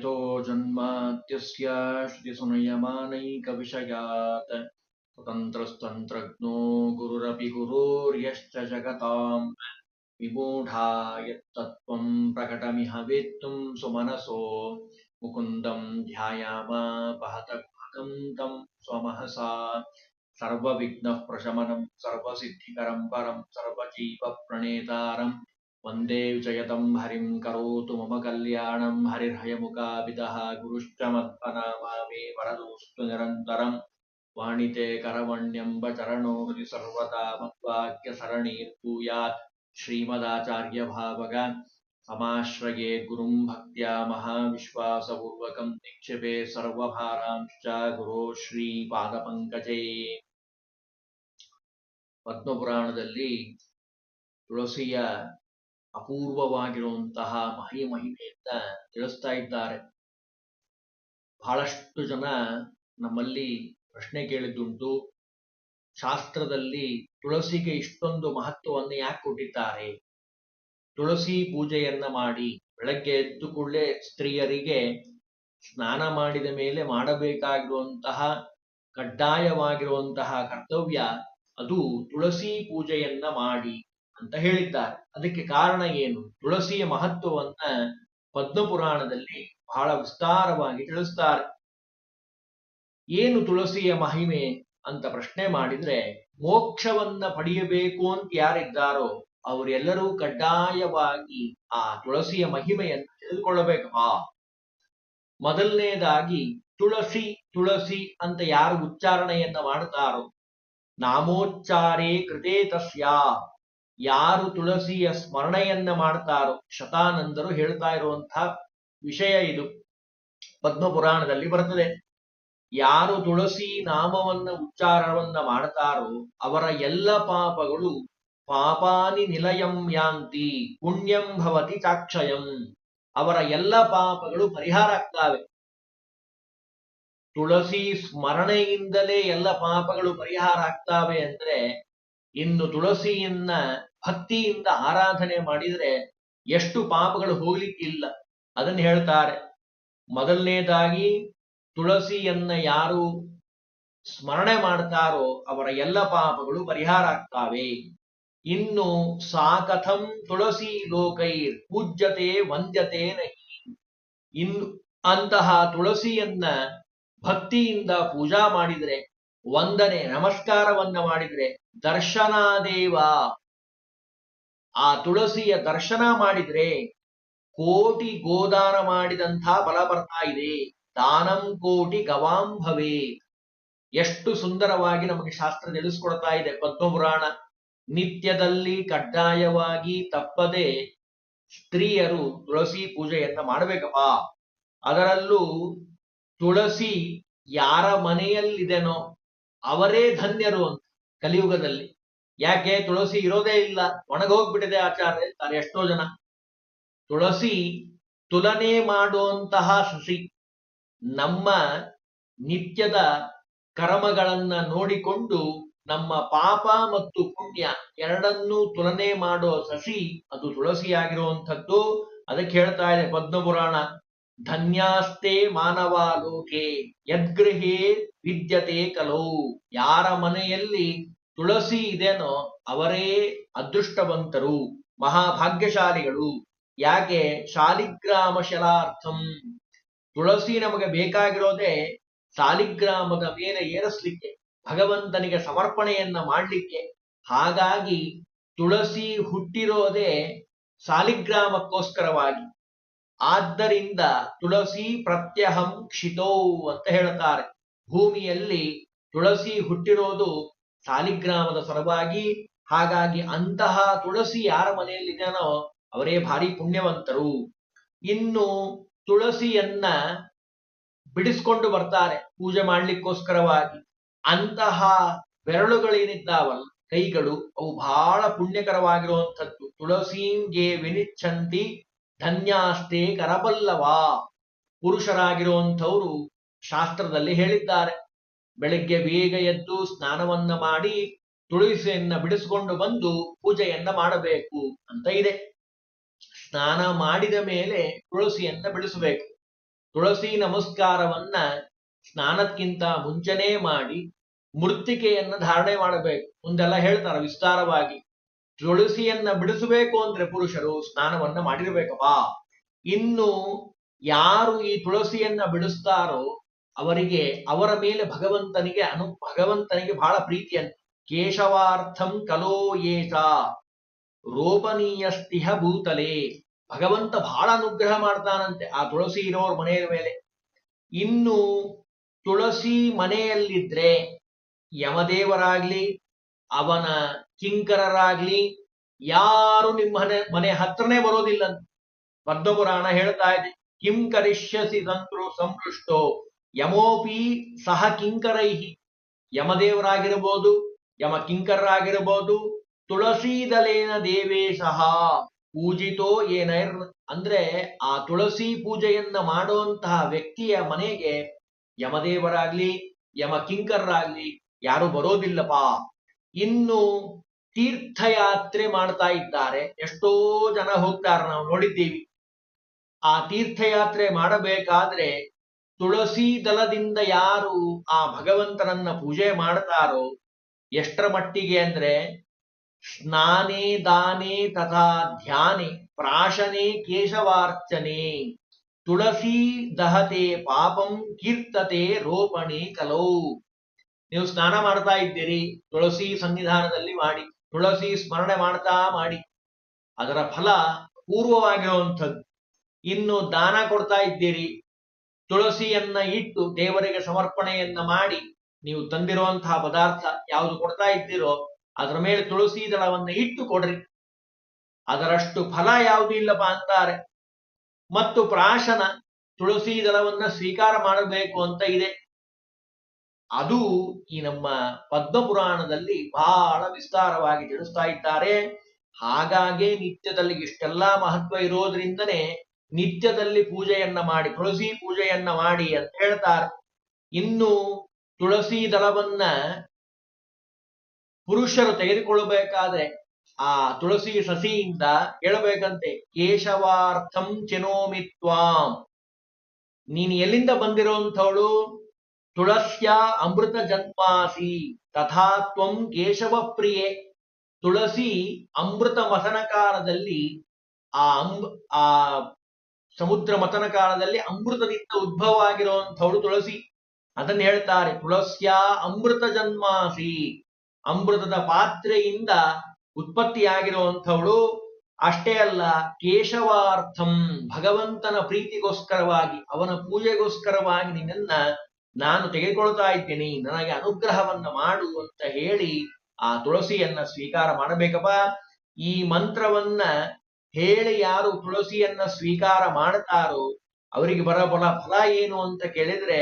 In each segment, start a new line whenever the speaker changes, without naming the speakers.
यतो जन्मात्यस्य श्रुतिसुनयमानैकविषयात्। स्वतन्त्रस्तन्त्रज्ञो गुरुरपि गुरोर्यश्च जगताम्। विमूढा यत्तत्त्वम् प्रकटमिह वेत्तुम् सुमनसो। मुकुन्दम् ध्यायामापहतगुहकम् तम् स्वमहसा। सर्वविघ्नः प्रशमनम् सर्वसिद्धिकरम् परम् सर्वजीवप्रणेतारम् वन्दे विजयतं हरिं करोतु मम कल्याणं हरिर्हयमुखाभिदः गुरुश्च मत्पनामा मे वरदोऽस्तु निरन्तरम् वाणिते करवण्यम्ब चरणो हृदि सर्वदा मद्वाक्यसरणीर्भूयात् श्रीमदाचार्यभावग समाश्रये गुरुं भक्त्या महाविश्वासपूर्वकं निक्षेपे सर्वभारांश्च गुरो ಶ್ರೀಪಾದಪಂಕಜೇ ಪದ್ಮಪುರಾಣದಲ್ಲಿ ತುಳಸಿಯ ಅಪೂರ್ವವಾಗಿರುವಂತಹ ಮಹಿ ಮಹಿಮೆಯಿಂದ ತಿಳಿಸ್ತಾ ಇದ್ದಾರೆ. ಬಹಳಷ್ಟು ಜನ ನಮ್ಮಲ್ಲಿ ಪ್ರಶ್ನೆ ಕೇಳಿದ್ದುಂಟು. ಶಾಸ್ತ್ರದಲ್ಲಿ ತುಳಸಿಗೆ ಇಷ್ಟೊಂದು ಮಹತ್ವವನ್ನು ಯಾಕೆ ಕೊಟ್ಟಿದ್ದಾರೆ? ತುಳಸಿ ಪೂಜೆಯನ್ನ ಮಾಡಿ ಬೆಳಗ್ಗೆ ಎದ್ದು ಕೂಡಲೇ ಸ್ತ್ರೀಯರಿಗೆ ಸ್ನಾನ ಮಾಡಿದ ಮೇಲೆ ಮಾಡಬೇಕಾಗಿರುವಂತಹ ಕಡ್ಡಾಯವಾಗಿರುವಂತಹ ಕರ್ತವ್ಯ ಅದು ತುಳಸಿ ಪೂಜೆಯನ್ನ ಮಾಡಿ ಅಂತ ಹೇಳಿದ್ದಾರೆ. ಅದಕ್ಕೆ ಕಾರಣ ಏನು? ತುಳಸಿಯ ಮಹತ್ವವನ್ನ ಪದ್ಮಪುರಾಣದಲ್ಲಿ ಬಹಳ ವಿಸ್ತಾರವಾಗಿ ತಿಳಿಸ್ತಾರೆ. ಏನು ತುಳಸಿಯ ಮಹಿಮೆ ಅಂತ ಪ್ರಶ್ನೆ ಮಾಡಿದ್ರೆ, ಮೋಕ್ಷವನ್ನ ಪಡೆಯಬೇಕು ಅಂತ ಯಾರಿದ್ದಾರೋ ಅವರೆಲ್ಲರೂ ಕಡ್ಡಾಯವಾಗಿ ಆ ತುಳಸಿಯ ಮಹಿಮೆಯನ್ನು ಆ ಮೊದಲನೇದಾಗಿ ತುಳಸಿ ತುಳಸಿ ಅಂತ ಯಾರು ಉಚ್ಚಾರಣೆಯನ್ನ ಮಾಡ್ತಾರೋ, ನಾಮೋಚ್ಚಾರೇ ಕೃತೇ ತಸ್ಯ ಯಾರು ತುಳಸಿಯ ಸ್ಮರಣೆಯನ್ನ ಮಾಡ್ತಾರೋ ಶತಾನಂದರು ಹೇಳ್ತಾ ಇರುವಂತಹ ವಿಷಯ ಇದು. ಪದ್ಮಪುರಾಣದಲ್ಲಿ ಬರ್ತದೆ. ಯಾರು ತುಳಸಿ ನಾಮವನ್ನ ಉಚ್ಚಾರವನ್ನ ಮಾಡ್ತಾರೋ ಅವರ ಎಲ್ಲ ಪಾಪಗಳು ಪಾಪಾನಿ ನಿಲಯಂ ಯಾಂತಿ ಪುಣ್ಯಂ ಭವತಿ ಚಾಕ್ಷಯಂ. ಅವರ ಎಲ್ಲ ಪಾಪಗಳು ಪರಿಹಾರ ಆಗ್ತಾವೆ. ತುಳಸಿ ಸ್ಮರಣೆಯಿಂದಲೇ ಎಲ್ಲ ಪಾಪಗಳು ಪರಿಹಾರ ಆಗ್ತಾವೆ ಅಂದ್ರೆ ಇನ್ನು ತುಳಸಿಯನ್ನ ಭಕ್ತಿಯಿಂದ ಆರಾಧನೆ ಮಾಡಿದರೆ ಎಷ್ಟು ಪಾಪಗಳು ಹೋಗ್ಲಿಕ್ಕಿಲ್ಲ. ಅದನ್ನ ಹೇಳ್ತಾರೆ. ಮೊದಲನೇದಾಗಿ ತುಳಸಿಯನ್ನ ಯಾರು ಸ್ಮರಣೆ ಮಾಡ್ತಾರೋ ಅವರ ಎಲ್ಲ ಪಾಪಗಳು ಪರಿಹಾರ ಆಗ್ತಾವೆ. ಇನ್ನು ಸಾಕಥಂ ತುಳಸಿ ಲೋಕೈರ್ ಪೂಜ್ಯತೆ ವಂದ್ಯತೆ ನಹಿ. ಇನ್ನು ಅಂತಹ ತುಳಸಿಯನ್ನ ಭಕ್ತಿಯಿಂದ ಪೂಜಾ ಮಾಡಿದ್ರೆ ವಂದನೆ, ನಮಸ್ಕಾರವನ್ನ ಮಾಡಿದ್ರೆ ದರ್ಶನಾದೇವ ಆ ತುಳಸಿಯ ದರ್ಶನ ಮಾಡಿದ್ರೆ ಕೋಟಿ ಗೋದಾನ ಮಾಡಿದಂಥ ಬಲ ಬರ್ತಾ ಇದೆ. ದಾನಂ ಕೋಟಿ ಗವಾಂಭವೇ ಎಷ್ಟು ಸುಂದರವಾಗಿ ನಮಗೆ ಶಾಸ್ತ್ರ ತಿಳಿಸ್ಕೊಡ್ತಾ ಇದೆ ಪದ್ಮಪುರಾಣ. ನಿತ್ಯದಲ್ಲಿ ಕಡ್ಡಾಯವಾಗಿ ತಪ್ಪದೆ ಸ್ತ್ರೀಯರು ತುಳಸಿ ಪೂಜೆಯನ್ನ ಮಾಡಬೇಕಪ್ಪ. ಅದರಲ್ಲೂ ತುಳಸಿ ಯಾರ ಮನೆಯಲ್ಲಿದೆನೋ ಅವರೇ ಧನ್ಯರು ಅಂತ ಕಲಿಯುಗದಲ್ಲಿ. ಯಾಕೆ? ತುಳಸಿ ಇರೋದೇ ಇಲ್ಲ. ಒಣಗೋಗ್ಬಿಟ್ಟಿದೆ ಆಚಾರ್ಯ ಹೇಳ್ತಾರೆ ಎಷ್ಟೋ ಜನ. ತುಳಸಿ ತುಲನೆ ಮಾಡುವಂತಹ ಸಸಿ ನಮ್ಮ ನಿತ್ಯದ ಕರ್ಮಗಳನ್ನ ನೋಡಿಕೊಂಡು ನಮ್ಮ ಪಾಪ ಮತ್ತು ಪುಣ್ಯ ಎರಡನ್ನೂ ತುಲನೆ ಮಾಡೋ ಸಸಿ ಅದು ತುಳಸಿಯಾಗಿರುವಂಥದ್ದು. ಅದಕ್ಕೆ ಹೇಳ್ತಾ ಇದೆ ಪದ್ಮಪುರಾಣ. ಧನ್ಯಾಸ್ತೆ ಮಾನವ ಲೋಕೆ ಯದ್ಗೃಹೇ ವಿದ್ಯತೆ ಕಲೋ. ಯಾರ ಮನೆಯಲ್ಲಿ ತುಳಸಿ ಇದೆನೋ ಅವರೇ ಅದೃಷ್ಟವಂತರು, ಮಹಾಭಾಗ್ಯಶಾಲಿಗಳು. ಯಾಕೆ? ಶಾಲಿಗ್ರಾಮ ಶಲಾರ್ಥಂ ತುಳಸಿ ನಮಗೆ ಬೇಕಾಗಿರೋದೇ ಸಾಲಿಗ್ರಾಮದ ಮೇಲೆ ಏರಿಸ್ಲಿಕ್ಕೆ, ಭಗವಂತನಿಗೆ ಸಮರ್ಪಣೆಯನ್ನ ಮಾಡಲಿಕ್ಕೆ. ಹಾಗಾಗಿ ತುಳಸಿ ಹುಟ್ಟಿರೋದೇ ಸಾಲಿಗ್ರಾಮಕ್ಕೋಸ್ಕರವಾಗಿ ಆದ್ದರಿಂದ ತುಳಸಿ ಪ್ರತ್ಯಹಂ ಕ್ಷಿತೋ ಅಂತ ಹೇಳ್ತಾರೆ ಭೂಮಿಯಲ್ಲಿ ತುಳಸಿ ಹುಟ್ಟಿರೋದು ಸಾಲಿಗ್ರಾಮದ ಸಲುವಾಗಿ, ಹಾಗಾಗಿ ಅಂತಹ ತುಳಸಿ ಯಾರ ಮನೆಯಲ್ಲಿದೆಯೋ ಅವರೇ ಭಾರಿ ಪುಣ್ಯವಂತರು. ಇನ್ನು ತುಳಸಿಯನ್ನ ಬಿಡಿಸ್ಕೊಂಡು ಬರ್ತಾರೆ ಪೂಜೆ ಮಾಡ್ಲಿಕ್ಕೋಸ್ಕರವಾಗಿ. ಅಂತಹ ಬೆರಳುಗಳೇನಿದ್ದಾವಲ್ಲ, ಕೈಗಳು ಅವು ಬಹಳ ಪುಣ್ಯಕರವಾಗಿರುವಂಥದ್ದು. ತುಳಸೀಂಗೆ ವಿನಿಚ್ಛಂತಿ ಧನ್ಯಾಸ್ತೆ ಕರಬಲ್ಲವಾ. ಪುರುಷರಾಗಿರುವಂಥವರು ಶಾಸ್ತ್ರದಲ್ಲಿ ಹೇಳಿದ್ದಾರೆ. ಬೆಳಗ್ಗೆ ಬೇಗ ಎದ್ದು ಸ್ನಾನವನ್ನ ಮಾಡಿ ತುಳಸಿಯನ್ನ ಬಿಡಿಸಿಕೊಂಡು ಬಂದು ಪೂಜೆಯನ್ನ ಮಾಡಬೇಕು ಅಂತ ಇದೆ. ಸ್ನಾನ ಮಾಡಿದ ಮೇಲೆ ತುಳಸಿಯನ್ನ ಬಿಡಿಸಬೇಕು. ತುಳಸಿ ನಮಸ್ಕಾರವನ್ನ ಸ್ನಾನಕ್ಕಿಂತ ಮುಂಚನೆ ಮಾಡಿ ಮೃತ್ತಿಕೆಯನ್ನ ಧಾರಣೆ ಮಾಡಬೇಕು. ಮುಂದೆಲ್ಲ ಹೇಳ್ತಾರೆ ವಿಸ್ತಾರವಾಗಿ. ತುಳಸಿಯನ್ನ ಬಿಡಿಸಬೇಕು ಅಂದ್ರೆ ಪುರುಷರು ಸ್ನಾನವನ್ನ ಮಾಡಿರ್ಬೇಕಪ್ಪ. ಇನ್ನು ಯಾರು ಈ ತುಳಸಿಯನ್ನ ಬಿಡಿಸ್ತಾರೋ ಅವರಿಗೆ ಅವರ ಮೇಲೆ ಭಗವಂತನಿಗೆ ಅನು, ಭಗವಂತನಿಗೆ ಬಹಳ ಪ್ರೀತಿಯನ್ನು ಕೇಶವಾರ್ಥಂ ಕಲೋ ಏಷ ರೋಪನೀಯ ಸ್ತಿಹ ಭೂತಲೆ. ಭಗವಂತ ಬಹಳ ಅನುಗ್ರಹ ಮಾಡ್ತಾನಂತೆ ಆ ತುಳಸಿ ಇರೋರ್ ಮನೆಯ ಮೇಲೆ. ಇನ್ನು ತುಳಸಿ ಮನೆಯಲ್ಲಿದ್ರೆ ಯಮದೇವರಾಗ್ಲಿ ಅವನ ಕಿಂಕರರಾಗ್ಲಿ ಯಾರು ನಿಮ್ಮ ಮನೆ ಹತ್ರನೇ ಬರೋದಿಲ್ಲ ಪದ್ಮಪುರಾಣ ಹೇಳ್ತಾ ಇದೆ, ಕಿಂ ಕರಿಷ್ಯಸಿ ತಂತ್ರು ಸಂಪೃಷ್ಟೋ, ಯಮೋಪಿ ಸಹ ಕಿಂಕರೈಹಿ. ಯಮದೇವರಾಗಿರಬಹುದು ಯಮ ಕಿಂಕರರಾಗಿರಬಹುದು ತುಳಸೀದಲೇನ ಸಹ ಪೂಜಿತೋ ಏನೈರ್. ಅಂದ್ರೆ ಆ ತುಳಸಿ ಪೂಜೆಯನ್ನ ಮಾಡುವಂತಹ ವ್ಯಕ್ತಿಯ ಮನೆಗೆ ಯಮದೇವರಾಗ್ಲಿ ಯಮ ಕಿಂಕರರಾಗ್ಲಿ ಯಾರು ಬರೋದಿಲ್ಲಪ್ಪ. ಇನ್ನು ತೀರ್ಥಯಾತ್ರೆ ಮಾಡ್ತಾ ಇದ್ದಾರೆ. ಎಷ್ಟೋ ಜನ ಹೋಗ್ತಾರೆ ನಾವು ನೋಡಿದ್ದೀವಿ. ಆ ತೀರ್ಥಯಾತ್ರೆ ಮಾಡಬೇಕಾದ್ರೆ ತುಳಸಿ ದಲದಿಂದ ಯಾರು ಆ ಭಗವಂತನನ್ನ ಪೂಜೆ ಮಾಡ್ತಾರೋ ಎಷ್ಟರ ಮಟ್ಟಿಗೆ ಅಂದ್ರೆ ಸ್ನಾನೇ ದಾನೇ ತಥಾ ಧ್ಯಾನೆ ಪ್ರಾಶನೆ ಕೇಶವಾರ್ಚನೆ ತುಳಸಿ ದಹತೆ ಪಾಪಂ ಕೀರ್ತತೆ ರೋಪಣೆ ಕಲೌ. ನೀವು ಸ್ನಾನ ಮಾಡ್ತಾ ಇದ್ದೀರಿ, ತುಳಸಿ ಸನ್ನಿಧಾನದಲ್ಲಿ ಮಾಡಿ, ತುಳಸಿ ಸ್ಮರಣೆ ಮಾಡ್ತಾ ಮಾಡಿ, ಅದರ ಫಲ ಪೂರ್ವವಾಗಿರುವಂಥದ್ದು. ಇನ್ನು ದಾನ ಕೊಡ್ತಾ ಇದ್ದೀರಿ, ತುಳಸಿಯನ್ನ ಇಟ್ಟು ದೇವರಿಗೆ ಸಮರ್ಪಣೆಯನ್ನ ಮಾಡಿ, ನೀವು ತಂದಿರುವಂತಹ ಪದಾರ್ಥ ಯಾವುದು ಕೊಡ್ತಾ ಇದ್ದೀರೋ, ಅದರ ಮೇಲೆ ತುಳಸಿ ದಳವನ್ನ ಇಟ್ಟು ಕೊಡ್ರಿ. ಅದರಷ್ಟು ಫಲ ಯಾವುದು ಇಲ್ಲಪ್ಪ ಅಂತಾರೆ. ಮತ್ತು ಪ್ರಾಶನ ತುಳಸಿ ದಳವನ್ನ ಸ್ವೀಕಾರ ಮಾಡಬೇಕು ಅಂತ ಇದೆ. ಅದು ಈ ನಮ್ಮ ಪದ್ಮಪುರಾಣದಲ್ಲಿ ಬಹಳ ವಿಸ್ತಾರವಾಗಿ ತಿಳಿಸ್ತಾ ಇದ್ದಾರೆ. ಹಾಗಾಗಿ ನಿತ್ಯದಲ್ಲಿ ಇಷ್ಟೆಲ್ಲಾ ಮಹತ್ವ ಇರೋದ್ರಿಂದನೇ ನಿತ್ಯದಲ್ಲಿ ಪೂಜೆಯನ್ನ ಮಾಡಿ, ತುಳಸಿ ಪೂಜೆಯನ್ನ ಮಾಡಿ ಅಂತ ಹೇಳ್ತಾರೆ. ಇನ್ನು ತುಳಸಿ ದಳವನ್ನ ಪುರುಷರು ತೆಗೆದುಕೊಳ್ಳಬೇಕಾದ್ರೆ ಆ ತುಳಸಿ ಸಸಿಯಿಂದ ಹೇಳಬೇಕಂತೆ ಕೇಶವಾರ್ಥಂ ಚಿನೋಮಿತ್ವಾಂ ನೀನು ಎಲ್ಲಿಂದ ಬಂದಿರೋಂಥವಳು? ತುಳಸ್ಯ ಅಮೃತ ಜನ್ಮಾಸಿ, ತಥಾ ತ್ವಂ ಕೇಶವ ಪ್ರಿಯೆ ತುಳಸಿ ಅಮೃತ ಮಥನ ಕಾಲದಲ್ಲಿ ಆ ಅಂಬ್, ಆ ಸಮುದ್ರ ಮಥನ ಕಾಲದಲ್ಲಿ ಅಮೃತದಿಂದ ಉದ್ಭವ ಆಗಿರುವಂಥವಳು ತುಳಸಿ. ಅದನ್ನು ಹೇಳ್ತಾರೆ, ತುಳಸ್ಯ ಅಮೃತ ಜನ್ಮಾಸಿ. ಅಮೃತದ ಪಾತ್ರೆಯಿಂದ ಉತ್ಪತ್ತಿಯಾಗಿರುವಂಥವಳು. ಅಷ್ಟೇ ಅಲ್ಲ, ಕೇಶವಾರ್ಥಂ, ಭಗವಂತನ ಪ್ರೀತಿಗೋಸ್ಕರವಾಗಿ, ಅವನ ಪೂಜೆಗೋಸ್ಕರವಾಗಿ ನಿನ್ನನ್ನ ನಾನು ತೆಗೆದುಕೊಳ್ತಾ ಇದ್ದೀನಿ, ನನಗೆ ಅನುಗ್ರಹವನ್ನ ಮಾಡು ಅಂತ ಹೇಳಿ ಆ ತುಳಸಿಯನ್ನ ಸ್ವೀಕಾರ ಮಾಡಬೇಕಪ್ಪ. ಈ ಮಂತ್ರವನ್ನ ಹೇಳಿ ಯಾರು ತುಳಸಿಯನ್ನ ಸ್ವೀಕಾರ ಮಾಡ್ತಾರೋ ಅವರಿಗೆ ಬರಬಲ ಫಲ ಏನು ಅಂತ ಕೇಳಿದ್ರೆ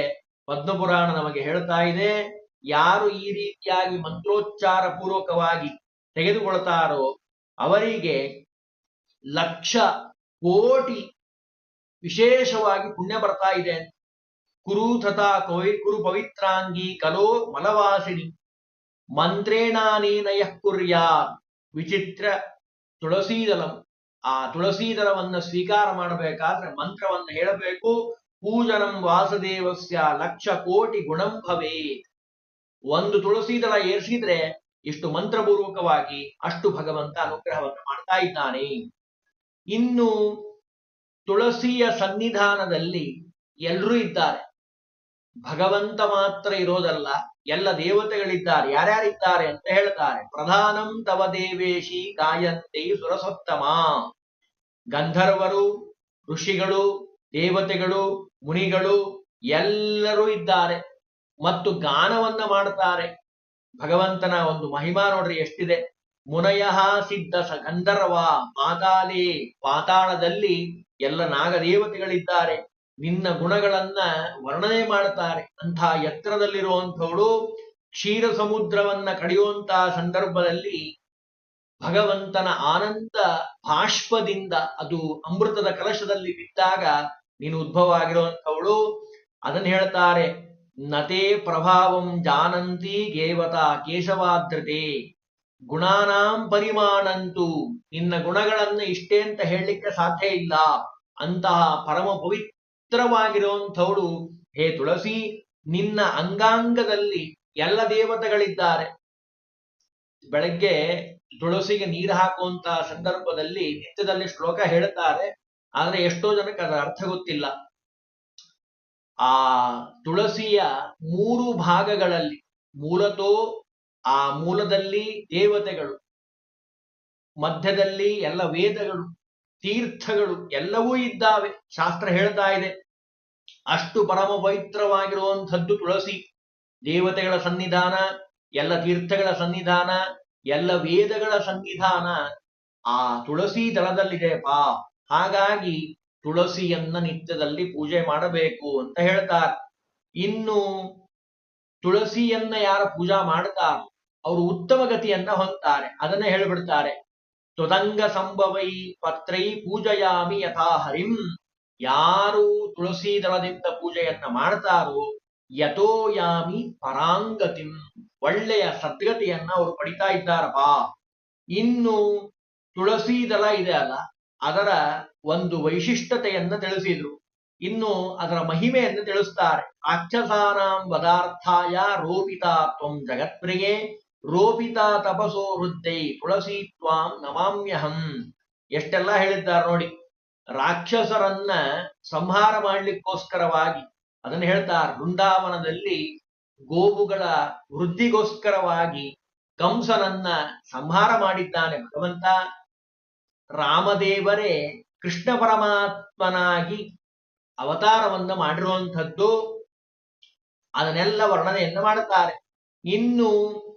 ಪದ್ಮಪುರಾಣ ನಮಗೆ ಹೇಳ್ತಾ ಇದೆ, ಯಾರು ಈ ರೀತಿಯಾಗಿ ಮಂತ್ರೋಚ್ಚಾರ ಪೂರ್ವಕವಾಗಿ ತೆಗೆದುಕೊಳ್ತಾರೋ ಅವರಿಗೆ ಲಕ್ಷ ಕೋಟಿ ವಿಶೇಷವಾಗಿ ಪುಣ್ಯ ಬರ್ತಾ ಇದೆ ಕುರು ತಥಾ ಕವಿ ಕುರು ಪವಿತ್ರಾಂಗಿ ಕಲೋ ಮಲವಾಸಿನಿ ಮಂತ್ರೇಣಾನೇನ ಯಃ ಕುರ್ಯಾತ್ ವಿಚಿತ್ರ ತುಳಸೀದಲಂ ಆ ತುಳಸೀದಲವನ್ನ ಸ್ವೀಕಾರ ಮಾಡಬೇಕಾದ್ರೆ ಮಂತ್ರವನ್ನು ಹೇಳಬೇಕು। ಪೂಜನಂ ವಾಸುದೇವಸ್ಯ ಲಕ್ಷ ಕೋಟಿ ಗುಣಂ ಭವೇ। ಒಂದು ತುಳಸೀದಳ ಏರಿಸಿದ್ರೆ ಇಷ್ಟು ಮಂತ್ರಪೂರ್ವಕವಾಗಿ ಅಷ್ಟು ಭಗವಂತ ಅನುಗ್ರಹವನ್ನು ಮಾಡ್ತಾ ಇದ್ದಾನೆ। ಇನ್ನು ತುಳಸಿಯ ಸನ್ನಿಧಾನದಲ್ಲಿ ಎಲ್ಲರೂ ಇದ್ದಾರೆ। ಭಗವಂತ ಮಾತ್ರ ಇರೋದಲ್ಲ, ಎಲ್ಲ ದೇವತೆಗಳಿದ್ದಾರೆ, ಯಾರ್ಯಾರಿದ್ದಾರೆ ಅಂತ ಹೇಳ್ತಾರೆ. ಪ್ರಧಾನಂ ತವ ದೇವೇಶಿ ಗಾಯಂತಿ ಸುರಸತ್ತಮ ಗಂಧರ್ವರು, ಋಷಿಗಳು, ದೇವತೆಗಳು, ಮುನಿಗಳು ಎಲ್ಲರೂ ಇದ್ದಾರೆ ಮತ್ತು ಗಾನವನ್ನ ಮಾಡ್ತಾರೆ. ಭಗವಂತನ ಒಂದು ಮಹಿಮಾ ನೋಡ್ರಿ ಎಷ್ಟಿದೆ. ಮುನಯ ಸಿದ್ಧ ಸ ಗಂಧರ್ವ ಪಾತಾಲೆ ಪಾತಾಳದಲ್ಲಿ ಎಲ್ಲ ನಾಗದೇವತೆಗಳಿದ್ದಾರೆ. ನಿನ್ನ ಗುಣಗಳನ್ನ ವರ್ಣನೆ ಮಾಡ್ತಾರೆ ಅಂಥ ಎತ್ತರದಲ್ಲಿರುವಂಥವಳು ಕ್ಷೀರ ಸಮುದ್ರವನ್ನ ಕಡಿಯುವಂತಹ ಸಂದರ್ಭದಲ್ಲಿ ಭಗವಂತನ ಆನಂದ ಬಾಷ್ಪದಿಂದ ಅದು ಅಮೃತದ ಕಲಶದಲ್ಲಿ ಬಿದ್ದಾಗ ನೀನು ಉದ್ಭವ ಆಗಿರುವಂಥವಳು ಅದನ್ನ ಹೇಳ್ತಾರೆ, ನತೇ ಪ್ರಭಾವಂ ಜಾನಂತಿ ಗೇವತಾ ಕೇಶವಾದ್ರತೆ. ಗುಣಾನಾಂ ಪರಿಮಾಣಂತು. ನಿನ್ನ ಗುಣಗಳನ್ನ ಇಷ್ಟೇ ಅಂತ ಹೇಳಲಿಕ್ಕೆ ಸಾಧ್ಯ ಇಲ್ಲ. ಅಂತಹ ಪರಮ ಪವಿ ಪವಿತ್ರವಾಗಿರುವಂಥವಳು ಹೇ ತುಳಸಿ, ನಿನ್ನ ಅಂಗಾಂಗದಲ್ಲಿ ಎಲ್ಲ ದೇವತೆಗಳಿದ್ದಾರೆ. ಬೆಳಗ್ಗೆ ತುಳಸಿಗೆ ನೀರು ಹಾಕುವಂತ ಸಂದರ್ಭದಲ್ಲಿ ನಿತ್ಯದಲ್ಲಿ ಶ್ಲೋಕ ಹೇಳುತ್ತಾರೆ. ಆದ್ರೆ ಎಷ್ಟೋ ಜನಕ್ಕೆ ಅದರ ಅರ್ಥ ಗೊತ್ತಿಲ್ಲ. ಆ ತುಳಸಿಯ ಮೂರು ಭಾಗಗಳಲ್ಲಿ, ಮೂಲತೋ ಆ ಮೂಲದಲ್ಲಿ ದೇವತೆಗಳು, ಮಧ್ಯದಲ್ಲಿ ಎಲ್ಲ ವೇದಗಳು ತೀರ್ಥಗಳು ಎಲ್ಲವೂ ಇದ್ದಾವೆ. ಶಾಸ್ತ್ರ ಹೇಳ್ತಾ ಇದೆ. ಅಷ್ಟು ಪರಮ ಪವಿತ್ರವಾಗಿರುವಂಥದ್ದು ತುಳಸಿ. ದೇವತೆಗಳ ಸನ್ನಿಧಾನ, ಎಲ್ಲ ತೀರ್ಥಗಳ ಸನ್ನಿಧಾನ, ಎಲ್ಲ ವೇದಗಳ ಸನ್ನಿಧಾನ ಆ ತುಳಸಿ ದಳದಲ್ಲಿದೆ. ಪಾ ಹಾಗಾಗಿ ತುಳಸಿಯನ್ನ ನಿತ್ಯದಲ್ಲಿ ಪೂಜೆ ಮಾಡಬೇಕು ಅಂತ ಹೇಳ್ತಾರೆ. ಇನ್ನು ತುಳಸಿಯನ್ನ ಯಾರ ಪೂಜಾ ಮಾಡ್ತಾರೋ, ಅವರು ಉತ್ತಮ ಗತಿಯನ್ನ ಹೊಂದ್ತಾರೆ. ಅದನ್ನ ಹೇಳ್ಬಿಡ್ತಾರೆ. ತ್ವದಂಗ ಸಂಭವೈ ಪತ್ರೈ ಪೂಜಯಾಮಿ ಯಥಾ ಹರಿಂ. ಯಾರು ತುಳಸಿ ದಳದಿಂದ ಪೂಜೆಯನ್ನ ಮಾಡ್ತಾರೋ ಯಥೋಯಾಮಿ ಪರಾಂಗತಿಂ. ಒಳ್ಳೆಯ ಸದ್ಗತಿಯನ್ನ ಅವರು ಪಡಿತಾ ಇದ್ದಾರಪ್ಪ. ಇನ್ನು ತುಳಸಿ ದಳ ಇದೆ ಅಲ್ಲ, ಅದರ ಒಂದು ವೈಶಿಷ್ಟ್ಯತೆಯನ್ನ ತಿಳಿಸಿದ್ರು. ಇನ್ನು ಅದರ ಮಹಿಮೆಯನ್ನು ತಿಳಿಸ್ತಾರೆ. ರಾಕ್ಷಸಾನಾಂ ಪದಾರ್ಥಾಯ ರೋಪಿತಾತ್ವಂ ಜಗತ್ಪ್ರಿಯೇ. ರೋಪಿತಾ ತಪಸೋ ವೃದ್ಧೈ ತುಳಸಿ ತ್ವಾಂ ನಮಾಮ್ಯಹಂ. ಎಷ್ಟೆಲ್ಲ ಹೇಳಿದ್ದಾರೆ ನೋಡಿ. ರಾಕ್ಷಸರನ್ನ ಸಂಹಾರ ಮಾಡಲಿಕ್ಕೋಸ್ಕರವಾಗಿ, ಅದನ್ನ ಹೇಳ್ತಾರೆ, ವೃಂದಾವನದಲ್ಲಿ ಗೋವುಗಳ ವೃದ್ಧಿಗೋಸ್ಕರವಾಗಿ ಕಂಸನನ್ನ ಸಂಹಾರ ಮಾಡಿದ್ದಾನೆ ಭಗವಂತ. ರಾಮದೇವರೇ ಕೃಷ್ಣ ಪರಮಾತ್ಮನಾಗಿ ಅವತಾರವನ್ನ ಮಾಡಿರುವಂಥದ್ದು. ಅದನ್ನೆಲ್ಲ ವರ್ಣನೆಯನ್ನು ಮಾಡುತ್ತಾರೆ ಇನ್ನು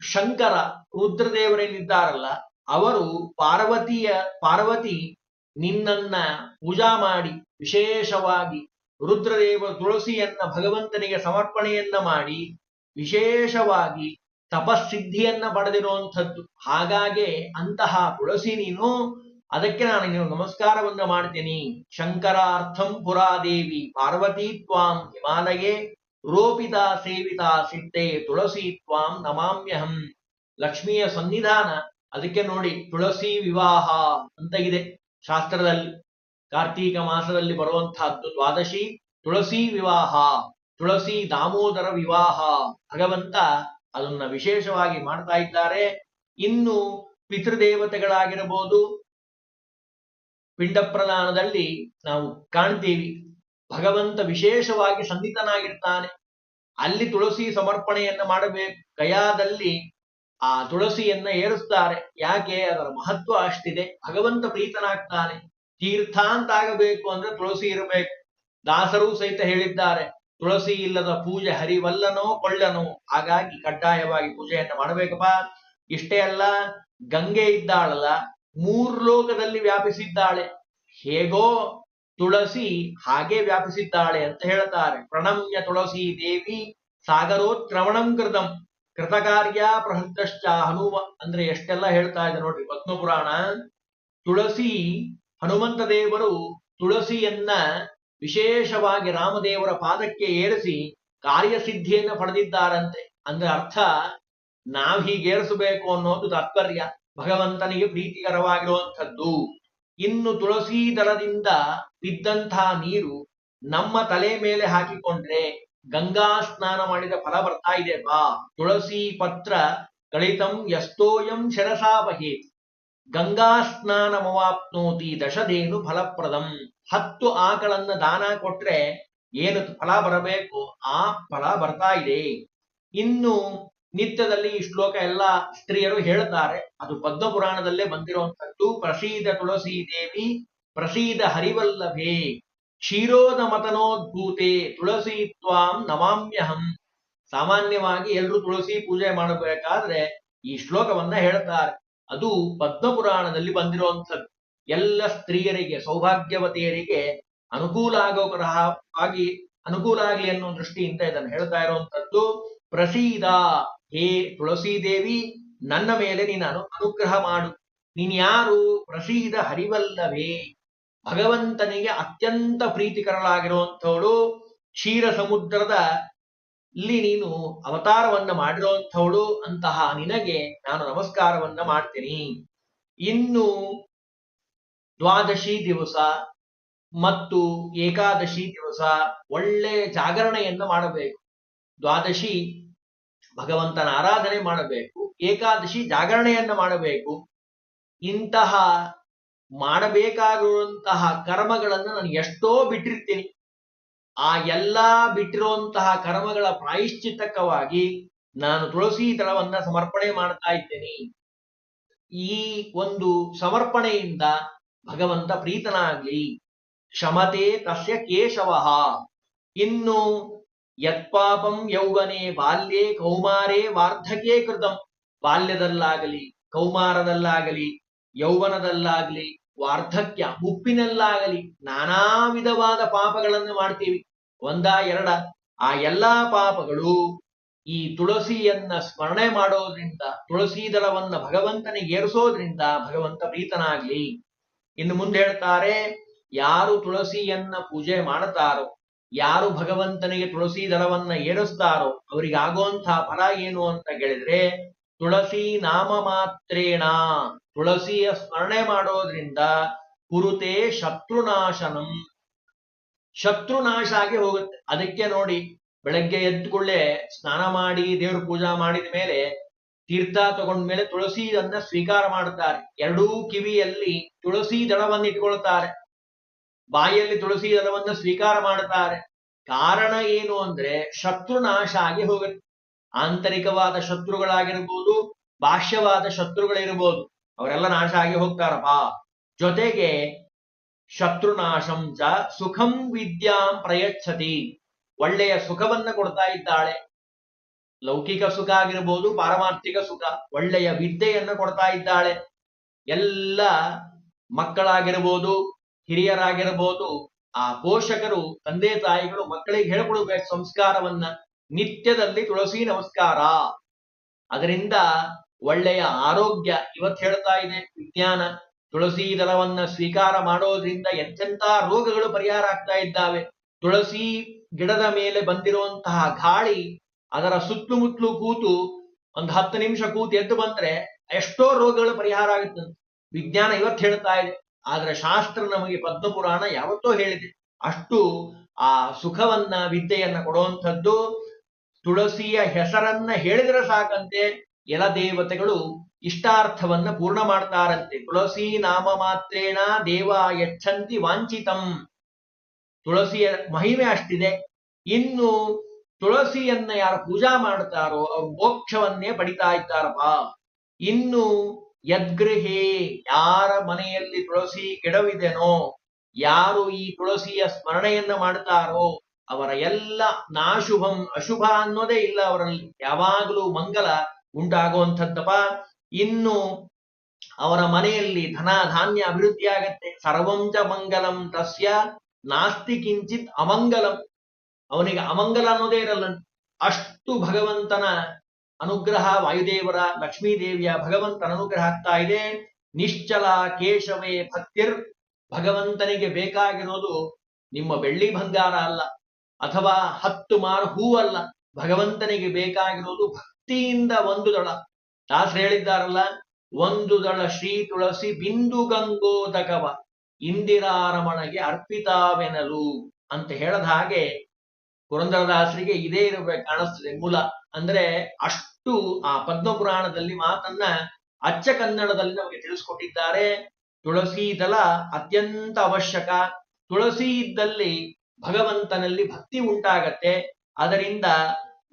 ಶಂಕರ ರುದ್ರದೇವರೇನಿದ್ದಾರಲ್ಲ, ಅವರು ಪಾರ್ವತಿಯ, ಪಾರ್ವತಿ ನಿನ್ನನ್ನ ಪೂಜಾ ಮಾಡಿ ವಿಶೇಷವಾಗಿ ರುದ್ರದೇವ ತುಳಸಿಯನ್ನ ಭಗವಂತನಿಗೆ ಸಮರ್ಪಣೆಯನ್ನ ಮಾಡಿ ವಿಶೇಷವಾಗಿ ತಪಸ್ಸಿದ್ಧಿಯನ್ನ ಪಡೆದಿರುವಂಥದ್ದು. ಹಾಗಾಗೆ ಅಂತಹ ತುಳಸಿ ನೀನು, ಅದಕ್ಕೆ ನಾನು ನೀನು ನಮಸ್ಕಾರವನ್ನ ಮಾಡ್ತೀನಿ. ಶಂಕರಾರ್ಥಂ ಪುರಾದೇವಿ ಪಾರ್ವತಿ ತ್ವಾಂ ಹಿಮಾಲಯೇ ರೋಪಿತಾ ಸೇವಿತಾ ಸಿಟ್ಟೆ ತುಳಸಿ ತ್ವಾಂ ನಮಾಮ್ಯಹಂ. ಲಕ್ಷ್ಮಿಯ ಸನ್ನಿಧಾನ, ಅದಕ್ಕೆ ನೋಡಿ, ತುಳಸಿ ವಿವಾಹ ಅಂತ ಇದೆ. ಶಾಸ್ತ್ರದಲ್ಲಿ, ಕಾರ್ತೀಕ ಮಾಸದಲ್ಲಿ ಬರುವಂತಹದ್ದು ದ್ವಾದಶಿ, ತುಳಸಿ ವಿವಾಹ, ತುಳಸಿ ದಾಮೋದರ ವಿವಾಹ, ಭಗವಂತ ಅದನ್ನ ವಿಶೇಷವಾಗಿ ಮಾಡ್ತಾ ಇದ್ದಾರೆ. ಇನ್ನು ಪಿತೃದೇವತೆಗಳಾಗಿರಬಹುದು. ಪಿಂಡ ಪ್ರದಾನದಲ್ಲಿ ನಾವು ಕಾಣ್ತೀವಿ. ಭಗವಂತ ವಿಶೇಷವಾಗಿ ಸಂಧಿತನಾಗಿರ್ತಾನೆ. ಅಲ್ಲಿ ತುಳಸಿ ಸಮರ್ಪಣೆಯನ್ನು ಮಾಡಬೇಕು. ಗಯಾದಲ್ಲಿ ಆ ತುಳಸಿಯನ್ನ ಏರಿಸ್ತಾರೆ. ಯಾಕೆ? ಅದರ ಮಹತ್ವ ಅಷ್ಟಿದೆ. ಭಗವಂತ ಪ್ರೀತನಾಗ್ತಾನೆ. ತೀರ್ಥ ಅಂತ ಆಗಬೇಕು ಅಂದ್ರೆ ತುಳಸಿ ಇರಬೇಕು. ದಾಸರು ಸಹಿತ ಹೇಳಿದ್ದಾರೆ, ತುಳಸಿ ಇಲ್ಲದ ಪೂಜೆ ಹರಿವಲ್ಲನೋ ಕೊಳ್ಳನೋ. ಹಾಗಾಗಿ ಕಡ್ಡಾಯವಾಗಿ ಪೂಜೆಯನ್ನು ಮಾಡಬೇಕಪ್ಪ. ಇಷ್ಟೇ ಅಲ್ಲ, ಗಂಗೆ ಇದ್ದಾಳಲ್ಲ, ಮೂರ್ ಲೋಕದಲ್ಲಿ ವ್ಯಾಪಿಸಿದ್ದಾಳೆ. ಹೇಗೋ ತುಳಸಿ ಹಾಗೆ ವ್ಯಾಪಿಸಿದ್ದಾಳೆ ಅಂತ ಹೇಳ್ತಾರೆ. ಪ್ರಣಮ್ಯ ತುಳಸಿ ದೇವಿ ಸಾಗರೋತ್ರವಣಂ ಕೃತಂ. ಕೃತಕಾರ್ಯ ಪ್ರಹೃತಶ್ಚ ಹನುಮ ಅಂದ್ರೆ ಎಷ್ಟೆಲ್ಲ ಹೇಳ್ತಾ ಇದೆ ನೋಡ್ರಿ. ಪದ್ಮಪುರಾಣ, ತುಳಸಿ ಹನುಮಂತ ದೇವರು ತುಳಸಿಯನ್ನ ವಿಶೇಷವಾಗಿ ರಾಮದೇವರ ಪಾದಕ್ಕೆ ಏರಿಸಿ ಕಾರ್ಯಸಿದ್ಧಿಯನ್ನು ಪಡೆದಿದ್ದಾರಂತೆ. ಅಂದ್ರೆ ಅರ್ಥ, ನಾವ್ ಹೀಗೇರಿಸಬೇಕು ಅನ್ನೋದು ತಾತ್ಪರ್ಯ. ಭಗವಂತನಿಗೆ ಪ್ರೀತಿಕರವಾಗಿರುವಂಥದ್ದು. ಇನ್ನು ತುಳಸಿ ದಳದಿಂದ ಬಿದ್ದಂತಹ ನೀರು ನಮ್ಮ ತಲೆ ಮೇಲೆ ಹಾಕಿಕೊಂಡ್ರೆ ಗಂಗಾ ಸ್ನಾನ ಮಾಡಿದ ಫಲ ಬರ್ತಾ ಇದೆ ಬಾ ತುಳಸಿ ಪತ್ರ ಗಳಿತಂ ಯಸ್ತೋಯಂ ಶರಸಾ ಬಹೇತ್ ಗಂಗಾ ಸ್ನಾನಮವಾಪ್ನೋತಿ ದಶದೇನು ಫಲಪ್ರದಂ. ಹತ್ತು ಆಕಳನ್ನ ದಾನ ಕೊಟ್ರೆ ಏನು ಫಲ ಬರಬೇಕು ಆ ಫಲ ಬರ್ತಾ ಇದೆ. ಇನ್ನು ನಿತ್ಯದಲ್ಲಿ ಈ ಶ್ಲೋಕ ಎಲ್ಲ ಸ್ತ್ರೀಯರು ಹೇಳುತ್ತಾರೆ. ಅದು ಪದ್ಮ ಪುರಾಣದಲ್ಲೇ ಬಂದಿರುವಂತದ್ದು ಪ್ರಸೀದ ತುಳಸಿ ದೇವಿ, ಪ್ರಸೀದ ಹರಿವಲ್ಲಭೆ ಕ್ಷೀರೋದ ಮತನೋದ್ಭೂತೆ ತುಳಸಿ ತ್ವಾಂ ನಮಾಮ್ಯಹಂ. ಸಾಮಾನ್ಯವಾಗಿ ಎಲ್ಲರೂ ತುಳಸಿ ಪೂಜೆ ಮಾಡಬೇಕಾದ್ರೆ ಈ ಶ್ಲೋಕವನ್ನ ಹೇಳ್ತಾರೆ. ಅದು ಪದ್ಮ ಪುರಾಣದಲ್ಲಿ ಬಂದಿರುವಂಥದ್ದು. ಎಲ್ಲ ಸ್ತ್ರೀಯರಿಗೆ, ಸೌಭಾಗ್ಯವತಿಯರಿಗೆ ಅನುಕೂಲ ಆಗೋ ಆಗಿ, ಅನುಕೂಲ ಆಗಲಿ ಅನ್ನೋ ದೃಷ್ಟಿಯಿಂದ ಇದನ್ನು ಹೇಳ್ತಾ ಇರುವಂತದ್ದು ಪ್ರಸೀದ ಹೇ ತುಳಸೀದೇವಿ, ನನ್ನ ಮೇಲೆ ನೀನು ಅನು ಅನುಗ್ರಹ ಮಾಡು. ನೀನ್ಯಾರು ಪ್ರಸೀದ ಹರಿವಲ್ಲವೇ. ಭಗವಂತನಿಗೆ ಅತ್ಯಂತ ಪ್ರೀತಿಕರಳಾಗಿರುವಂಥವಳು ಕ್ಷೀರ ಸಮುದ್ರದ ಇಲ್ಲಿ ನೀನು ಅವತಾರವನ್ನ ಮಾಡಿರುವಂಥವಳು, ಅಂತಹ ನಿನಗೆ ನಾನು ನಮಸ್ಕಾರವನ್ನ ಮಾಡ್ತೀನಿ. ಇನ್ನು ದ್ವಾದಶಿ ದಿವಸ ಮತ್ತು ಏಕಾದಶಿ ದಿವಸ ಒಳ್ಳೆ ಜಾಗರಣೆಯನ್ನ ಮಾಡಬೇಕು. ದ್ವಾದಶಿ ಭಗವಂತನ ಆರಾಧನೆ ಮಾಡಬೇಕು, ಏಕಾದಶಿ ಜಾಗರಣೆಯನ್ನ ಮಾಡಬೇಕು. ಇಂತಹ ಮಾಡಬೇಕಾಗಿರುವಂತಹ ಕರ್ಮಗಳನ್ನು ನಾನು ಎಷ್ಟೋ ಬಿಟ್ಟಿರ್ತೀನಿ. ಆ ಎಲ್ಲ ಬಿಟ್ಟಿರುವಂತಹ ಕರ್ಮಗಳ ಪ್ರಾಯಶ್ಚಿತ್ತಕವಾಗಿ ನಾನು ತುಳಸಿ ತಳವನ್ನ ಸಮರ್ಪಣೆ ಮಾಡ್ತಾ ಇದ್ದೇನೆ. ಈ ಒಂದು ಸಮರ್ಪಣೆಯಿಂದ ಭಗವಂತ ಪ್ರೀತನಾಗ್ಲಿ. ಶಮತೆ ತಸ್ಯ ಕೇಶವ. ಇನ್ನು ಯತ್ಪಾಪಂ ಯೌವನೆ ಬಾಲ್ಯೇ ಕೌಮಾರೇ ವಾರ್ಧಕೇ ಕೃತಂ. ಬಾಲ್ಯದಲ್ಲಾಗಲಿ, ಕೌಮಾರದಲ್ಲಾಗಲಿ, ಯೌವನದಲ್ಲಾಗಲಿ, ವಾರ್ಧಕ್ಯ ಉಪ್ಪಿನಲ್ಲಾಗಲಿ ನಾನಾ ವಿಧವಾದ ಪಾಪಗಳನ್ನು ಮಾಡ್ತೀವಿ. ಒಂದ ಎರಡ, ಆ ಎಲ್ಲಾ ಪಾಪಗಳು ಈ ತುಳಸಿಯನ್ನ ಸ್ಮರಣೆ ಮಾಡೋದ್ರಿಂದ, ತುಳಸಿ ದಳವನ್ನ ಭಗವಂತನಿಗೆ ಏರಿಸೋದ್ರಿಂದ ಭಗವಂತ ಪ್ರೀತನಾಗ್ಲಿ. ಇನ್ನು ಮುಂದೆ ಹೇಳ್ತಾರೆ, ಯಾರು ತುಳಸಿಯನ್ನ ಪೂಜೆ ಮಾಡುತ್ತಾರೋ ಯಾರು ಭಗವಂತನಿಗೆ ತುಳಸಿ ದಳವನ್ನ ಏರಿಸ್ತಾರೋ ಅವರಿಗೆ ಆಗುವಂತಹ ಫಲ ಏನು ಅಂತ ಕೇಳಿದ್ರೆ, ತುಳಸಿ ನಾಮ ಮಾತ್ರೇಣ. ತುಳಸಿಯ ಸ್ಮರಣೆ ಮಾಡೋದ್ರಿಂದ ಕುರುತೆ ಶತ್ರುನಾಶನಂ. ಶತ್ರುನಾಶ ಆಗಿ ಹೋಗುತ್ತೆ. ಅದಕ್ಕೆ ನೋಡಿ, ಬೆಳಗ್ಗೆ ಎದ್ದು ಕೂಡಲೇ ಸ್ನಾನ ಮಾಡಿ, ದೇವ್ರ ಪೂಜಾ ಮಾಡಿದ ಮೇಲೆ ತೀರ್ಥ ತಗೊಂಡ ಮೇಲೆ ತುಳಸಿಯನ್ನ ಸ್ವೀಕಾರ ಮಾಡುತ್ತಾರೆ ಎರಡೂ ಕಿವಿಯಲ್ಲಿ ತುಳಸಿ ದಳವನ್ನು ಇಟ್ಕೊಳ್ತಾರೆ. ಬಾಯಲ್ಲಿ ತುಳಸಿ ದಳವನ್ನು ಸ್ವೀಕಾರ ಮಾಡುತ್ತಾರೆ. ಕಾರಣ ಏನು ಅಂದ್ರೆ ಶತ್ರು ನಾಶ ಆಗಿ ಹೋಗುತ್ತೆ. ಆಂತರಿಕವಾದ ಶತ್ರುಗಳಾಗಿರ್ಬೋದು, ಬಾಹ್ಯವಾದ ಶತ್ರುಗಳಿರ್ಬೋದು, ಅವರೆಲ್ಲ ನಾಶ ಆಗಿ ಹೋಗ್ತಾರಪ್ಪ. ಜೊತೆಗೆ ಶತ್ರುನಾಶಂ ಚ ಸುಖಂ ವಿದ್ಯಾಂ ಪ್ರಯಚ್ಛತಿ. ಒಳ್ಳೆಯ ಸುಖವನ್ನ ಕೊಡ್ತಾ ಇದ್ದಾಳೆ. ಲೌಕಿಕ ಸುಖ ಆಗಿರ್ಬೋದು, ಪಾರಮಾರ್ಥಿಕ ಸುಖ, ಒಳ್ಳೆಯ ವಿದ್ಯೆಯನ್ನ ಕೊಡ್ತಾ ಇದ್ದಾಳೆ. ಎಲ್ಲ ಮಕ್ಕಳಾಗಿರ್ಬೋದು ಹಿರಿಯರಾಗಿರ್ಬೋದು ಆ ಪೋಷಕರು, ತಂದೆ, ತಾಯಿಗಳು ಮಕ್ಕಳಿಗೆ ಹೇಳ್ಕೊಡ್ಬೇಕು ಸಂಸ್ಕಾರವನ್ನ. ನಿತ್ಯದಲ್ಲಿ ತುಳಸಿ ನಮಸ್ಕಾರ. ಅದರಿಂದ ಒಳ್ಳೆಯ ಆರೋಗ್ಯ ಇವತ್ತು ಹೇಳ್ತಾ ಇದೆ ವಿಜ್ಞಾನ. ತುಳಸಿ ದಳವನ್ನ ಸ್ವೀಕಾರ ಮಾಡೋದ್ರಿಂದ ಎಂತೆಂತ ರೋಗಗಳು ಪರಿಹಾರ ಆಗ್ತಾ ಇದ್ದಾವೆ. ತುಳಸಿ ಗಿಡದ ಮೇಲೆ ಬಂದಿರುವಂತಹ ಗಾಳಿ ಅದರ ಸುತ್ತಮುತ್ತಲು ಕೂತು ಒಂದು ಹತ್ತು ನಿಮಿಷ ಕೂತು ಎದ್ದು ಬಂದ್ರೆ ಎಷ್ಟೋ ರೋಗಗಳು ಪರಿಹಾರ ಆಗುತ್ತೆ ವಿಜ್ಞಾನ ಇವತ್ತು ಹೇಳ್ತಾ ಇದೆ. ಆದ್ರೆ ಶಾಸ್ತ್ರ ನಮಗೆ ಪದ್ಮಪುರಾಣ ಯಾವತ್ತೋ ಹೇಳಿದೆ. ಅಷ್ಟು ಆ ಸುಖವನ್ನ, ವಿದ್ಯೆಯನ್ನ ಕೊಡುವಂಥದ್ದು ತುಳಸಿಯ ಹೆಸರನ್ನ ಹೇಳಿದ್ರೆ ಸಾಕಂತೆ. ಎಲ ದೇವತೆಗಳು ಇಷ್ಟಾರ್ಥವನ್ನ ಪೂರ್ಣ ಮಾಡ್ತಾರಂತೆ. ತುಳಸಿ ನಾಮ ಮಾತ್ರೇಣ ದೇವ ಯಚ್ಛಂತಿ ವಾಂಚಿತಂ ತುಳಸಿಯ ಮಹಿಮೆ ಅಷ್ಟಿದೆ. ಇನ್ನು ತುಳಸಿಯನ್ನ ಯಾರು ಪೂಜಾ ಮಾಡ್ತಾರೋ ಅವ್ರು ಮೋಕ್ಷವನ್ನೇ ಪಡಿತಾ ಇದ್ದಾರಪ್ಪ. ಇನ್ನು ಯದ್ಗೃಹೇ ಯಾರ ಮನೆಯಲ್ಲಿ ತುಳಸಿ ಗಿಡವಿದೆನೋ ಯಾರು ಈ ತುಳಸಿಯ ಸ್ಮರಣೆಯನ್ನ ಮಾಡ್ತಾರೋ ಅವರ ಎಲ್ಲ ನಾಶುಭಂ ಅಶುಭ ಅನ್ನೋದೇ ಇಲ್ಲ ಅವರಲ್ಲಿ. ಯಾವಾಗಲೂ ಮಂಗಲ ಉಂಟಾಗುವಂಥದ್ದಪ್ಪ. ಇನ್ನು ಅವರ ಮನೆಯಲ್ಲಿ ಧನ ಧಾನ್ಯ ಅಭಿವೃದ್ಧಿ ಆಗತ್ತೆ ಸರ್ವಂಚ ಮಂಗಲಂ ತಸ್ಯ ನಾಸ್ತಿ ಕಿಂಚಿತ್ ಅಮಂಗಲಂ. ಅವನಿಗೆ ಅಮಂಗಲ ಅನ್ನೋದೇ ಇರಲ್ಲ. ಅಷ್ಟು ಭಗವಂತನ ಅನುಗ್ರಹ ವಾಯುದೇವರ ಲಕ್ಷ್ಮೀದೇವಿಯ ಭಗವಂತನ ಅನುಗ್ರಹ ಆಗ್ತಾ ಇದೆ. ನಿಶ್ಚಲ ಕೇಶವೇ ಭಕ್ತಿರ್, ಭಗವಂತನಿಗೆ ಬೇಕಾಗಿರೋದು ನಿಮ್ಮ ಬೆಳ್ಳಿ ಬಂಗಾರ ಅಲ್ಲ, ಅಥವಾ ಹತ್ತು ಮಾರು ಹೂವಲ್ಲ ಭಗವಂತನಿಗೆ ಬೇಕಾಗಿರೋದು ಭಕ್ತಿಯಿಂದ ಒಂದು ದಳ. ದಾಸರು ಹೇಳಿದ್ದಾರಲ್ಲ, ಒಂದು ದಳ ಶ್ರೀ ತುಳಸಿ ಬಿಂದು ಗಂಗೋದಕವ, ಇಂದಿರಾರಮಣಗೆ ಅರ್ಪಿತಾವೆನಲು ಅಂತ ಹೇಳದ ಹಾಗೆ ಪುರಂದರದಾಸರಿಗೆ ಇದೇ ಇರಬೇಕು ಕಾಣಿಸ್ತದೆ ಮೂಲ. ಅಂದ್ರೆ ಅಷ್ಟು ಆ ಪದ್ಮಪುರಾಣದಲ್ಲಿ ಮಾತನ್ನ ಅಚ್ಚ ಕನ್ನಡದಲ್ಲಿ ನಮಗೆ ತಿಳಿಸ್ಕೊಟ್ಟಿದ್ದಾರೆ. ತುಳಸಿ ದಲ ಅತ್ಯಂತ ಅವಶ್ಯಕ. ತುಳಸಿ ಇದ್ದಲ್ಲಿ ಭಗವಂತನಲ್ಲಿ ಭಕ್ತಿ ಉಂಟಾಗತ್ತೆ. ಅದರಿಂದ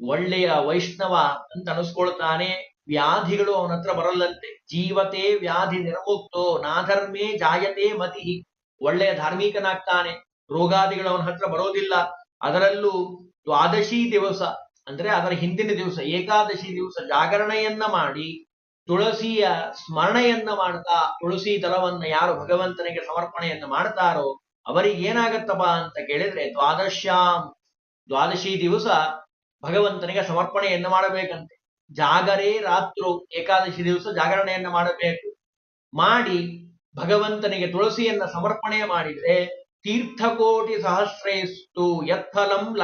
ಒಳ್ಳೆಯ ವೈಷ್ಣವ ಅಂತ ಅನಿಸ್ಕೊಳ್ತಾನೆ. ವ್ಯಾಧಿಗಳು ಅವನ ಹತ್ರ ಬರಲ್ಲಂತೆ. ಜೀವತೆ ವ್ಯಾಧಿ ನಿರ್ಮುಕ್ತೋ, ನಾಧರ್ಮೇ ಜಾಯತೆ ಮತಿ ಒಳ್ಳೆಯ ಧಾರ್ಮಿಕನಾಗ್ತಾನೆ. ರೋಗಾದಿಗಳು ಅವನ ಹತ್ರ ಬರೋದಿಲ್ಲ. ಅದರಲ್ಲೂ ದ್ವಾದಶಿ ದಿವಸ ಅಂದ್ರೆ ಅದರ ಹಿಂದಿನ ದಿವಸ, ಏಕಾದಶಿ ದಿವಸ ಜಾಗರಣೆಯನ್ನ ಮಾಡಿ, ತುಳಸಿಯ ಸ್ಮರಣೆಯನ್ನ ಮಾಡ್ತಾ, ತುಳಸಿ ದಳವನ್ನ ಯಾರು ಭಗವಂತನಿಗೆ ಸಮರ್ಪಣೆಯನ್ನ ಮಾಡ್ತಾರೋ ಅವರಿಗೆ ಏನಾಗತ್ತಪ್ಪ ಅಂತ ಕೇಳಿದ್ರೆ ದ್ವಾದಶ್ಯಾಂ, ದ್ವಾದಶಿ ದಿವಸ ಭಗವಂತನಿಗೆ ಸಮರ್ಪಣೆಯನ್ನ ಮಾಡಬೇಕಂತೆ. ಜಾಗರೇ ರಾತ್ರು, ಏಕಾದಶಿ ದಿವಸ ಜಾಗರಣೆಯನ್ನ ಮಾಡಬೇಕು. ಮಾಡಿ ಭಗವಂತನಿಗೆ ತುಳಸಿಯನ್ನ ಸಮರ್ಪಣೆ ಮಾಡಿದ್ರೆ ತೀರ್ಥಕೋಟಿ ಸಹಸ್ರೇಸ್ತು ಯತ್ಫಲಂ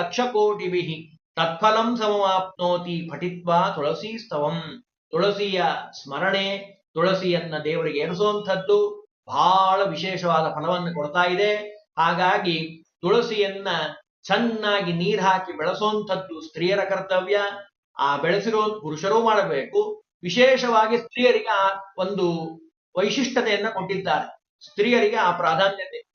ವಿಹಿ ತತ್ಫಲಂ ಸಮವಾಪ್ನೋತಿ ಪಠಿತ್ವ ತುಳಸಿ ಸ್ತವಂ ತುಳಸಿಯ ಸ್ಮರಣೆ, ತುಳಸಿಯನ್ನ ದೇವರಿಗೆ ಎನಿಸುವಂಥದ್ದು ಬಹಳ ವಿಶೇಷವಾದ ಫಲವನ್ನು ಕೊಡ್ತಾ ಇದೆ. ಹಾಗಾಗಿ ತುಳಸಿಯನ್ನ ಚೆನ್ನಾಗಿ ನೀರ್ ಹಾಕಿ ಬೆಳೆಸುವಂಥದ್ದು ಸ್ತ್ರೀಯರ ಕರ್ತವ್ಯ. ಆ ಬೆಳೆಸಿರೋ ಪುರುಷರು ಮಾಡಬೇಕು. ವಿಶೇಷವಾಗಿ ಸ್ತ್ರೀಯರಿಗೆ ಆ ಒಂದು ವೈಶಿಷ್ಟ್ಯತೆಯನ್ನ ಕೊಟ್ಟಿದ್ದಾರೆ. ಸ್ತ್ರೀಯರಿಗೆ ಆ ಪ್ರಾಧಾನ್ಯತೆ.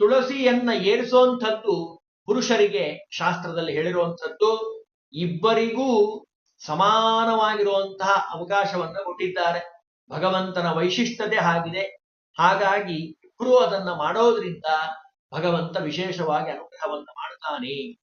ತುಳಸಿಯನ್ನ ಏರಿಸುವಂಥದ್ದು ಪುರುಷರಿಗೆ ಶಾಸ್ತ್ರದಲ್ಲಿ ಹೇಳಿರುವಂಥದ್ದು. ಇಬ್ಬರಿಗೂ ಸಮಾನವಾಗಿರುವಂತಹ ಅವಕಾಶವನ್ನ ಕೊಟ್ಟಿದ್ದಾರೆ. ಭಗವಂತನ ವೈಶಿಷ್ಟ್ಯತೆ ಆಗಿದೆ. ಹಾಗಾಗಿ ಇಬ್ಬರು ಅದನ್ನ ಮಾಡೋದ್ರಿಂದ ಭಗವಂತ ವಿಶೇಷವಾಗಿ ಅನುಗ್ರಹವನ್ನು ಮಾಡ್ತಾನೆ.